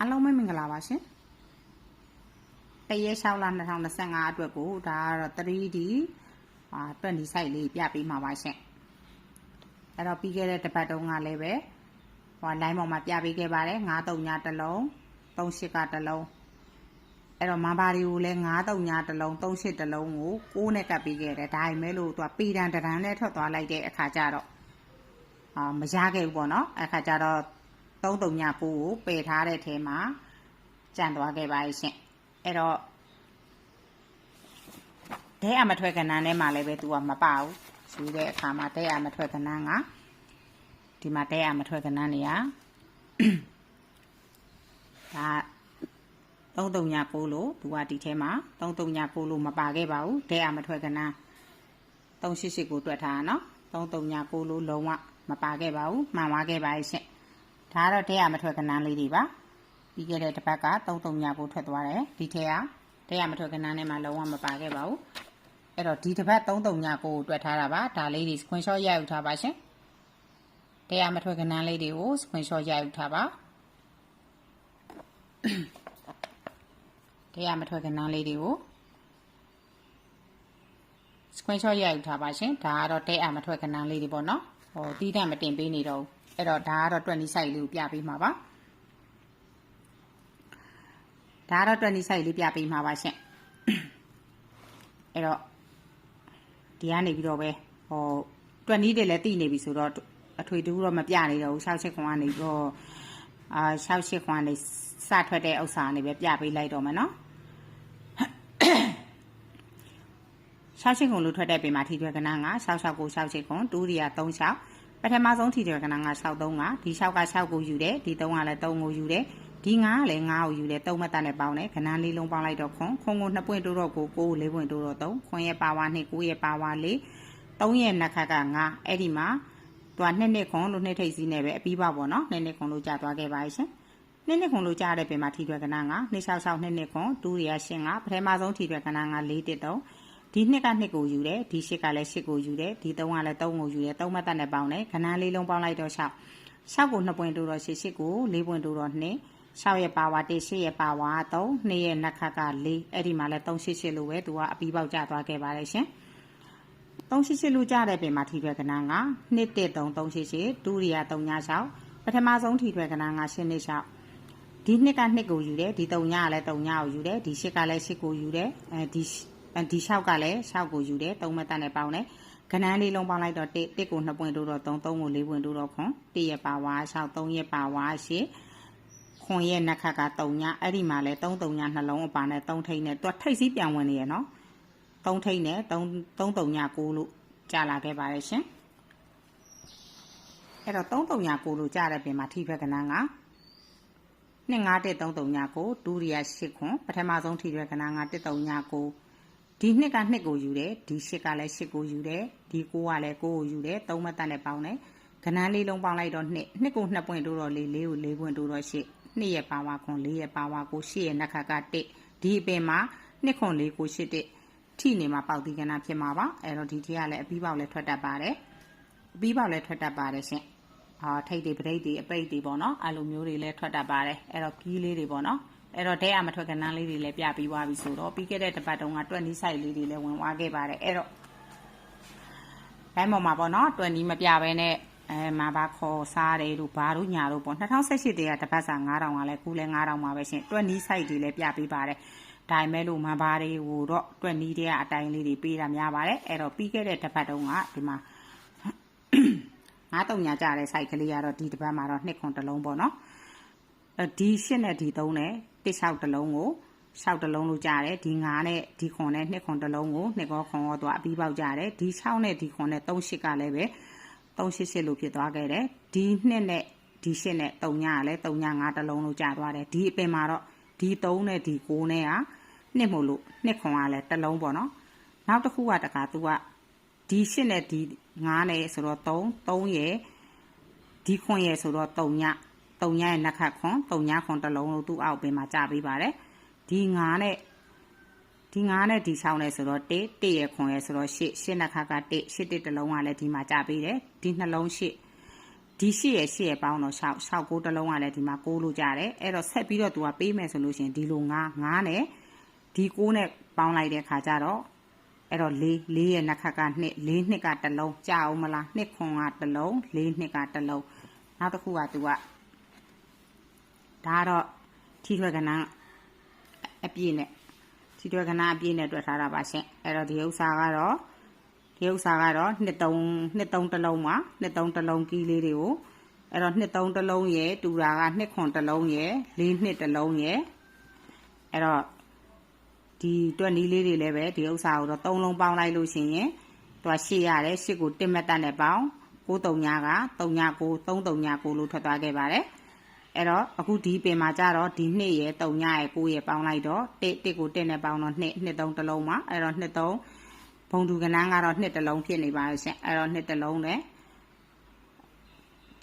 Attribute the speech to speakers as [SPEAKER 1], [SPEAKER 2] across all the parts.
[SPEAKER 1] အားလုံးပဲမင်္ဂလာပါရှင်တရက်6လ2025အတွက်ကိုဒါကတော့ 3D အာ20 site လေးပြပေးမှာပါရှင်အဲ့တော့ပြီးခဲ့တဲ့တစ်ပတ်တုန်းကလည်းပဲဟို line ပေါ်မှာပြပေးခဲ့ပါတယ်9တုံညာတစ်လုံး38ကတစ်လုံးအဲ့တော့မဘာတွေကိုလည်း9တုံညာတစ်လုံး38တစ်လုံးကို6နဲ့ကပ်ပေးခဲ့တယ်ဒါပေမဲ့လို့သူကပေတံတရန်နဲ့ထွက်သွားလိုက်တဲ့အခါကျတော့အာမရခဲ့ဘူးပေါ့နော်အခါကျတော့ 3တုံညာ9ကိုပယ်ထားတဲ့ထဲမှာကြံသွားခဲ့ပါရဲ့ရှင်အဲ့တော့ဒဲအမထွက်ကဏ္ဍထဲမှာလည်းပဲသူကမပဘူးယူတဲ့အခါမှာဒဲအမထွက်ကဏ္ဍကဒီမှာဒဲအမထွက်ကဏ္ဍနေရဒါ339လို့သူကဒီထဲမှာ339လို့မပါခဲ့ပါဘူးဒဲအမထွက်ကဏ္ဍ388ကိုတွက်ထားတာနော်339လို့လုံးဝမပါခဲ့ပါဘူးမှန်သွားခဲ့ပါရဲ့ရှင် ဒါကတော့ဒဲအမထွက်ကဏ္ဍလေးတွေပါပြီးခဲ့တဲ့တစ်ပတ်က339ကိုထွက်သွားတယ်ဒီထဲကဒဲအမထွက်ကဏ္ဍထဲမှာလုံးဝမပါခဲ့ပါဘူးအဲ့တော့ဒီတစ်ပတ်339ကိုတွက်ထားတာပါဒါလေးတွေ screenshot ရိုက်ယူထားပါရှင်တရားမထွက်ကဏ္ဍလေးတွေကို screenshot ရိုက်ယူထားပါတရားမထွက်ကဏ္ဍလေးတွေကို screenshot ရိုက်ယူထားပါရှင်ဒါကတော့တရားမထွက်ကဏ္ဍလေးတွေပေါ့နော်ဟိုတီးတန့်မတင်ပေးနေတော့ဘူး အဲ့တော့ဒါကတော့20 site လေးကိုပြပေးမှာပါဒါကတော့20 site လေးပြပေးမှာပါရှင်အဲ့တော့ဒီကနေပြီးတော့ပဲဟိုတွက်နီးတယ်လည်းတည်နေပြီဆိုတော့အထွေတူတော့မပြနေတော့ဘူး၆ချက်ခွန်ကနေပြီးတော့အာ၆ချက်ခွန်ကနေစထွက်တဲ့ဥစ္စာနေပဲပြပေးလိုက်တော့မယ်နော်၆ချက်ခွန်လို့ထွက်တဲ့ပေမှာထီထွက်ကဏ္ဍက66ကို6ချက်ခွန်တူရီယာ36 ပထမဆုံးထီထွက်ကဏ္ဍက63ကဒီ6က6ကိုယူတယ်ဒီ3ကလည်း3ကိုယူတယ်ဒီ9ကလည်း9ကိုယူတယ်3မတ်တက်နဲ့ပေါင်းတယ်ခဏလေးလုံးပေါင်းလိုက်တော့ခွန်ခွန်ကို2ပွင့်တိုးတော့ကို9ကို4ပွင့်တိုးတော့3ခွန်ရဲ့ပါဝါ2 9ရဲ့ပါဝါ4 3ရဲ့နှက်ခတ်က9အဲ့ဒီမှာသူကနှစ်နှစ်ခွန်လို့နှစ်ထိပ်စီးနဲ့ပဲအပြီးပါပေါ့နော်နှစ်နှစ်ခွန်လို့ကြာသွားခဲ့ပါရှင်နှစ်နှစ်ခွန်လို့ကြားတဲ့ပင်မှာထီထွက်ကဏ္ဍက266နှစ်နှစ်ခွန်တူရီယာရှင်းကပထမဆုံးထီထွက်ကဏ္ဍက4တစ်တုံး ဒီနှစ်ကနှစ်ကိုယူတယ်ဒီရှစ်ကလည်းရှစ်ကိုယူတယ်ဒီသုံးကလည်းသုံးကိုယူတယ်သုံးမတ်တက်နဲ့ပေါင်းတယ်ခဏလေးလုံးပေါင်းလိုက်တော့6 6ကို2ပွင့်တိုးတော့8 8ကို4ပွင့်တိုးတော့2 6ရဲ့ပါဝါ1 8ရဲ့ပါဝါ3 2ရဲ့နှက်ခတ်က4အဲ့ဒီမှာလည်း388လို့ပဲသူကအပြီးပေါက်ကျသွားခဲ့ပါတယ်ရှင်388လို့ကြတဲ့ပင်မှာထီထွက်ကဏ္ဍက21338ဒုတိယ396ပထမဆုံးထီထွက်ကဏ္ဍက826ဒီနှစ်ကနှစ်ကိုယူတယ်ဒီ3ညကလည်း3ညကိုယူတယ်ဒီ8ကလည်း8ကိုယူတယ်အဲဒီ ဒီ6ကလည်း6ကိုယူတယ်3မတက်နဲ့ပေါင်းတယ်ကဏ္ဍလေးလုံးပေါင်းလိုက်တော့1 1ကို2ပွင့်တိုးတော့3 3ကို4ပွင့်တိုးတော့ခွန်1ရဲ့ပါဝါ6 3ရဲ့ပါဝါ8ခွန်ရဲ့နှက်ခတ်က3ညအဲ့ဒီမှာလဲ3 3ညနှလုံးအပါနဲ့3ထိတ်နဲ့သူထိတ်စီးပြန်ဝင်နေရနော်3ထိတ်နဲ့3 3 3ည9လို့ကြာလာခဲ့ပါတယ်ရှင်အဲ့တော့3 3ည9လို့ကြာတဲ့ပြင်မှာထိဖက်ကဏ္ဍက25133ည9ဒုတိယ8ခွန်ပထမဆုံးထိဖက်ကဏ္ဍက13ည9 ဒီနှစ်ကနှစ်ကိုယူတယ်ဒီရှစ်ကလည်းရှစ်ကိုယူတယ်ဒီကိုကလည်းကိုကိုယူတယ်သုံးမတတ်နဲ့ပေါင်းတယ်ကဏ္ဍလေးလုံးပေါင်းလိုက်တော့နှစ်နှစ်ကိုနှစ်ပွင့်တိုးတော့လေးလေးကိုလေးပွင့်တိုးတော့ရှစ်နှစ်ရဲ့ပါဝါခွန်လေးရဲ့ပါဝါကိုရှစ်ရဲ့နှက်ခါကတစ်ဒီအပင်မှာနှစ်ခွန်လေးကိုရှစ်တစ်ထိနေမှာပေါက်ဒီကဏ္ဍဖြစ်မှာပါအဲ့တော့ဒီထက်ကလည်းအပြီးပေါက်လည်းထွက်တတ်ပါတယ်အပြီးပေါက်လည်းထွက်တတ်ပါတယ်ရှင်အာထိတ်တွေပရိတ်တွေအပိတ်တွေပေါ့နော်အဲ့လိုမျိုးတွေလည်းထွက်တတ်ပါတယ်အဲ့တော့ကီးလေးတွေပေါ့နော် အဲ့တော့ဒဲအမထွက်ကဏ္ဍလေးတွေလည်းပြပြီးသွားပြီဆိုတော့ပြီးခဲ့တဲ့တစ်ပတ်တုန်းကတွက်နီးဆိုင်လေးတွေလည်းဝင်သွားခဲ့ပါတယ်အဲ့တော့ဘိုင်းပေါ်မှာပေါ့နော်တွက်နီးမပြဘဲနဲ့အဲမှာဘာခေါ်စားတယ်တို့ဘာတို့ညာတို့ပေါ့2018တည်းကတစ်ပတ်စာ9000ကလည်းကူလည်း9000ပါပဲရှင်တွက်နီးဆိုင်တွေလည်းပြပေးပါတယ်ဒါပေမဲ့လို့မဘာတွေကိုတော့တွက်နီးတဲ့အတိုင်းလေးတွေပေးတာများပါတယ်အဲ့တော့ပြီးခဲ့တဲ့တစ်ပတ်တုန်းကဒီမှာ93ညာကြတဲ့ site ကလေးကတော့ဒီတစ်ပတ်မှာတော့နှစ်ခွန်တစ်လုံးပေါ့နော်ဒီရှစ်နဲ့ဒီ3နဲ့ တစ်6တစ်လုံးကို6တစ်လုံးလို့ကြားတယ်ဒီ9နဲ့ဒီခွန်နဲ့နှစ်ခွန်တစ်လုံးကိုနှစ်ကောခွန်ရောတော့အပြီးပေါက်ကြတယ်ဒီ6နဲ့ဒီခွန်နဲ့3 8ကလည်းပဲ388လို့ဖြစ်သွားခဲ့တယ်ဒီနှစ်နဲ့ဒီရှစ်နဲ့3ညကလည်း3ည9တစ်လုံးလို့ကြာသွားတယ်ဒီအပင်မှာတော့ဒီ3နဲ့ဒီ9နဲ့ကနှစ်မို့လို့နှစ်ခွန်ကလည်းတစ်လုံးပေါ့နော်နောက်တစ်ခုကတခါသူကဒီရှစ်နဲ့ဒီ9နဲ့ဆိုတော့3 3ရဲ့ဒီခွန်ရဲ့ဆိုတော့3ည 3ညရဲ့နှက်ခတ်ခွန်3ညခွန်တစ်လုံးလို့သူ့အောက်ပင်မှာကြာပေးပါတယ်ဒီ9နဲ့ဒီ9နဲ့ဒီ6နဲ့ဆိုတော့1 1ရဲ့ခွန်ရဲ့ဆိုတော့8 8နှက်ခတ်က1 8တစ်တစ်လုံးကလည်းဒီမှာကြာပေးတယ်ဒီနှလုံး8ဒီရှေ့ရရှေ့ရပေါင်းတော့6 6ကိုတစ်လုံးကလည်းဒီမှာ6လို့ကြတယ်အဲ့တော့ဆက်ပြီးတော့သူကပေးမယ်ဆိုလို့ရှိရင်ဒီလို9 9နဲ့ဒီ6နဲ့ပေါင်းလိုက်တဲ့ခါကျတော့အဲ့တော့4 4ရဲ့နှစ်ခက်က2 4နှစ်ကတစ်လုံးကြာအောင်မလား2ခွန်ကတစ်လုံး4နှစ်ကတစ်လုံးနောက်တစ်ခုကသူက ဒါကတော့ထီထွက်ကနန်းအပြည့်နဲ့ထီထွက်ကနန်းအပြည့်နဲ့တွေ့ထားတာပါရှင်အဲ့တော့ဒီဥစ္စာကတော့ဒီဥစ္စာကတော့နှစ်သုံးနှစ်သုံးတစ်လုံးပါနှစ်သုံးတစ်လုံးကီးလေးတွေကိုအဲ့တော့နှစ်သုံးတစ်လုံးရယ်တူတာကနှစ်ခွန်တစ်လုံးရယ်လေးနှစ်တစ်လုံးရယ်အဲ့တော့ဒီတွက်နီးလေးတွေလည်းပဲဒီဥစ္စာကိုတော့သုံးလုံးပေါင်းလိုက်လို့ရှိရင်သူကရှေ့ရတယ်ရှေ့ကိုတစ်မက်တက်နဲ့ပေါင်း9ညက3ည9 3 3ည9လို့ထွက်သွားခဲ့ပါတယ် အဲ့တော့အခုဒီပင်မှာကြတော့ဒီနှစ်ရယ်3ညရယ်9ရယ်ပေါင်းလိုက်တော့တစ်တစ်ကိုတစ်နဲ့ပေါင်းတော့နှစ်နှစ်သုံးတစ်လုံးပါအဲ့တော့နှစ်သုံးဘုံသူကနန်းကတော့နှစ်တစ်လုံးဖြစ်နေပါလို့ရှင်အဲ့တော့နှစ်တစ်လုံးနဲ့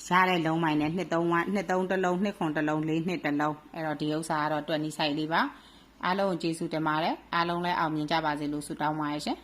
[SPEAKER 1] ရတဲ့လုံးမိုင်နဲ့နှစ်သုံးဝနှစ်သုံးတစ်လုံးနှစ်ခွန်တစ်လုံးလေးနှစ်တစ်လုံးအဲ့တော့ဒီဥစ္စာကတော့တွက်နီးဆိုင်လေးပါအားလုံးကိုကျေးဇူးတင်ပါတယ်အားလုံးလည်းအောင်မြင်ကြပါစေလို့ဆုတောင်းပါရရှင်